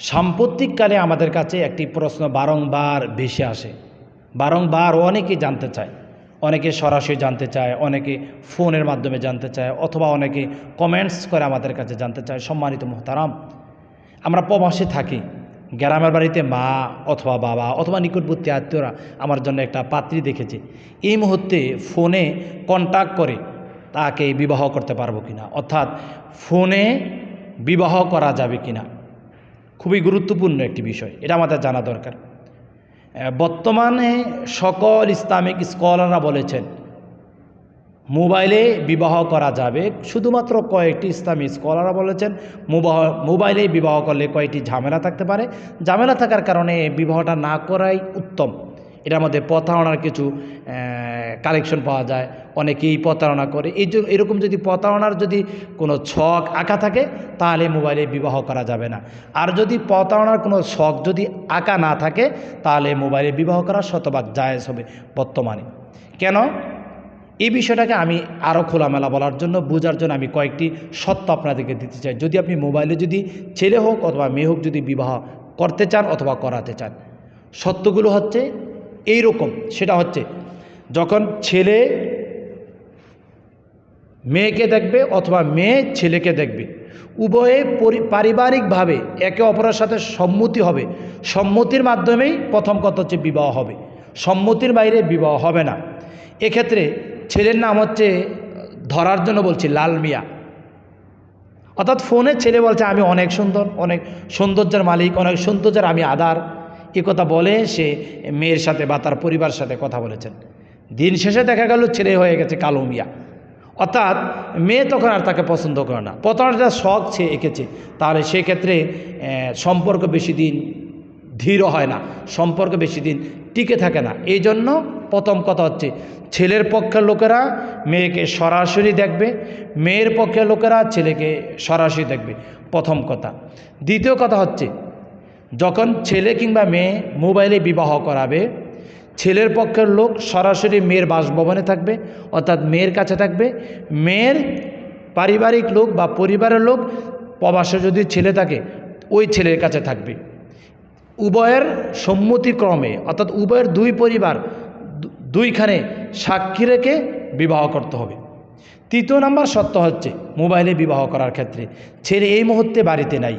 সাম্প্রতিককালে আমাদের কাছে একটি প্রশ্ন বারংবার ভেসে আসে। বারংবার অনেকে জানতে চায়, অনেকে সরাসরি জানতে চায়, অনেকে ফোনের মাধ্যমে জানতে চায়, অথবা অনেকে কমেন্টস করে আমাদের কাছে জানতে চায়, সম্মানিত মোহতারাম, আমরা প্রবাসে থাকি, গ্রামের বাড়িতে মা অথবা বাবা অথবা নিকটবর্তী আত্মীয়রা আমার জন্য একটা পাত্রী দেখেছে। এই মুহূর্তে ফোনে কন্ট্যাক্ট করে তাকে বিবাহ করতে পারব কিনা? অর্থাৎ ফোনে বিবাহ করা যাবে কিনা? খুবই গুরুত্বপূর্ণ একটি বিষয়, এটা আমাদের জানা দরকার। বর্তমানে সকল ইসলামিক স্কলাররা বলেছেন, মোবাইলে বিবাহ করা যাবে। শুধুমাত্র কয়েকটি ইসলামী স্কলাররা বলেছেন, মোবাহ, মোবাইলে বিবাহ করলে কয়েকটি ঝামেলা থাকতে পারে। ঝামেলা থাকার কারণে বিবাহটা না করাই উত্তম। এটার মধ্যে প্রতারণার কিছু কালেকশন পাওয়া যায়। অনেকেই প্রতারণা করে। এই জন্য এরকম যদি প্রতারণার যদি কোনো ছক আঁকা থাকে, তাহলে মোবাইলে বিবাহ করা যাবে না। আর যদি প্রতারণার কোনো ছক যদি আঁকা না থাকে, তাহলে মোবাইলে বিবাহ করা শতভাগ জায়েজ হবে বর্তমানে। কেন? এই বিষয়টাকে আমি আরও খোলামেলা বলার জন্য, বোঝার জন্য আমি কয়েকটি সত্য আপনাদেরকে দিতে চাই। যদি আপনি মোবাইলে যদি ছেলে হোক অথবা মেয়ে হোক যদি বিবাহ করতে চান অথবা করাতে চান সত্যগুলো হচ্ছে এই রকম সেটা হচ্ছে যখন ছেলে মেয়েকে দেখবে অথবা মেয়ে ছেলেকে দেখবে, উভয়ে পরি- পারিবারিকভাবে একে অপরের সাথে সম্মতি হবে। সম্মতির মাধ্যমেই প্রথম কথা হচ্ছে বিবাহ হবে। সম্মতির বাইরে বিবাহ হবে না। এক্ষেত্রে ছেলের নাম হচ্ছে, ধরার জন্য বলছি, লাল মিয়া। অর্থাৎ ফোনে ছেলে বলছে, আমি অনেক সুন্দর, অনেক সৌন্দর্যের মালিক, অনেক সৌন্দর্যের আমি আধার কথা বলে সে মেয়ের সাথে বা তার পরিবারের সাথে কথা বলেছেন। দিন শেষে দেখা গেল ছেলে হয়ে গেছে কালো মিয়া। অর্থাৎ মেয়ে তখন আর তাকে পছন্দ করে না। প্রথমটা শখ সে এঁকেছে, তাহলে সেক্ষেত্রে সম্পর্ক বেশি দিন ধীর হয় না, সম্পর্ক বেশি দিন টিকে থাকে না। এই জন্য প্রথম কথা হচ্ছে, ছেলের পক্ষের লোকেরা মেয়েকে সরাসরি দেখবে, মেয়ের পক্ষের লোকেরা ছেলেকে সরাসরি দেখবে। প্রথম কথা। দ্বিতীয় কথা হচ্ছে যখন ছেলে কিংবা মেয়ে মোবাইলে বিবাহ করাবে, ছেলের পক্ষের লোক সরাসরি মেয়ের বাসভবনে থাকবে, অর্থাৎ মেয়ের কাছে থাকবে। মেয়ের পারিবারিক লোক বা পরিবারের লোক প্রবাসে যদি ছেলে থাকে, ওই ছেলের কাছে থাকবে। উভয়ের সম্মতিক্রমে অর্থাৎ উভয়ের দুই পরিবার দুইখানে সাক্ষী রেখে বিবাহ করতে হবে। তৃতীয় নাম্বার সত্য হচ্ছে মোবাইলে বিবাহ করার ক্ষেত্রে, ছেলে এই মুহূর্তে বাড়িতে নাই।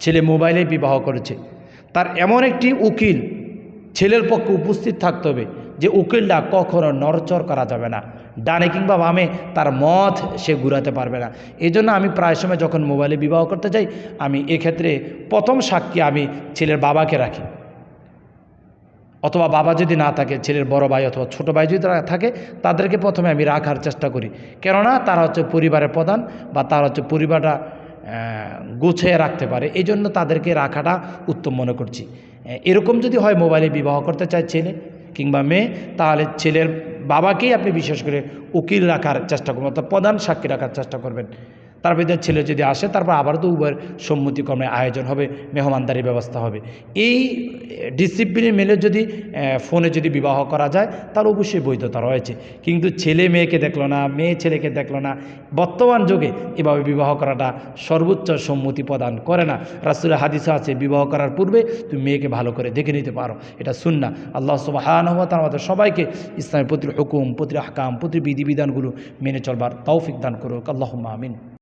ছেলে মোবাইলে বিবাহ করেছে। তার এমন একটি উকিল ছেলের পক্ষে উপস্থিত থাকতে হবে যে উকিলটা কখনো নরচর করা যাবে না। ডানে কিংবা বামে তার মত সে ঘুরাতে পারবে না। এই জন্য আমি প্রায় সময় যখন মোবাইলে বিবাহ করতে যাই, আমি এক্ষেত্রে প্রথম সাক্ষী আমি ছেলের বাবাকে রাখি। অথবা বাবা যদি না থাকে, ছেলের বড় ভাই অথবা ছোট ভাই যদি থাকে, তাদেরকে প্রথমে আমি রাখার চেষ্টা করি। কেননা তারা হচ্ছে পরিবারের প্রধান বা তারা হচ্ছে পরিবারটা গুছিয়ে রাখতে পারে। এই জন্য তাদেরকে রাখাটা উত্তম মনে করছি। এরকম যদি হয় মোবাইলে বিবাহ করতে চায় ছেলে কিংবা মেয়ে, তাহলে ছেলের বাবাকেই আপনি বিশেষ করে উকিল রাখার চেষ্টা করবেন অর্থাৎ প্রধান সাক্ষী রাখার চেষ্টা করবেন। তার ভিতরে ছেলে যদি আসে, তারপর আবার তো উভয়ের সম্মতিক্রমে আয়োজন হবে, মেহমানদারি ব্যবস্থা হবে। এই ডিসিপ্লিন মেলে যদি ফোনে যদি বিবাহ করা যায় তাহলে অবশ্যই বৈধতা রয়েছে। কিন্তু ছেলে মেয়েকে দেখল না, মেয়ে ছেলেকে দেখল না, বর্তমান যুগে এভাবে বিবাহ করাটা সর্বোচ্চ সম্মতি প্রদান করে না। রাসুলের হাদিসে আছে, বিবাহ করার পূর্বে তুমি মেয়েকে ভালো করে দেখে নিতে পারো। এটা শুননা আল্লাহ সুবাহান তার আমাদের সবাইকে ইসলামের প্রতি হুকুম, প্রতি হাকাম প্রতি বিধিবিধানগুলো মেনে চলবার তৌফিক দান করুক। আল্লাহ আমিন।